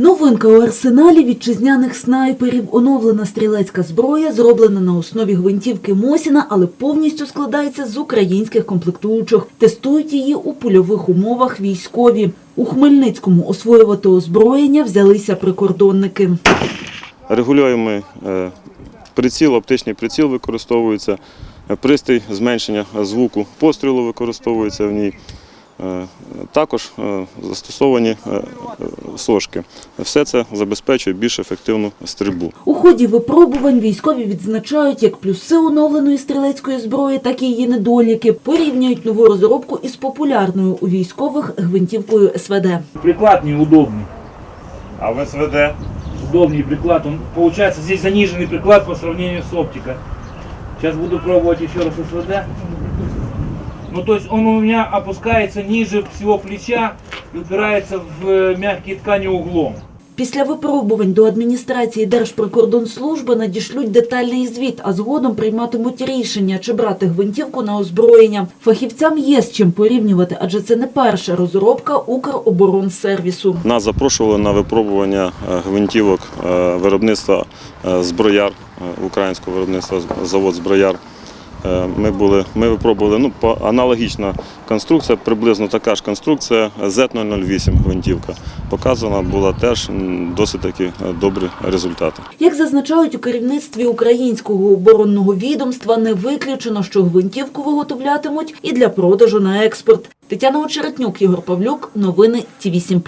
Новинка у арсеналі вітчизняних снайперів. Оновлена стрілецька зброя, зроблена на основі гвинтівки Мосіна, але повністю складається з українських комплектуючих. Тестують її у польових умовах військові. У Хмельницькому освоювати озброєння взялися прикордонники. Регулюємо е, приціл, оптичний приціл використовується, е, пристрій зменшення звуку пострілу використовується в ній. Е, Також застосовані сошки. Все це забезпечує більш ефективну стрільбу. У ході випробувань військові відзначають як плюси оновленої стрілецької зброї, так і її недоліки. Порівнюють нову розробку із популярною у військових гвинтівкою СВД. Приклад неудобный. А в СВД Удобнее приклад. Он, получается, здесь заниженный приклад по сравнению с оптикой. Сейчас буду пробовать еще раз СВД. Ну, то есть он у меня опускается ниже всего плеча и упирается в э, мягкие ткани углом. Після випробувань до адміністрації Держприкордонслужби надішлють детальний звіт, а згодом прийматимуть рішення, чи брати гвинтівку на озброєння. Фахівцям є з чим порівнювати, адже це не перша розробка Укроборонсервісу. нас запрошували на випробування е, гвинтівок е, виробництва е, зброяр, українського виробництва завод зброяр. Е, Ми, були, ми випробували ну, аналогічна конструкція, приблизно така ж конструкція Z008 гвинтівка. Показана була теж досить таки е, добрі результати. Як зазначають у керівництві українського оборонного відомства, не виключено, що гвинтівку виготовлятимуть і для продажу на експорт. Тетяна Очеретнюк, Ігор Павлюк, новини Ті 8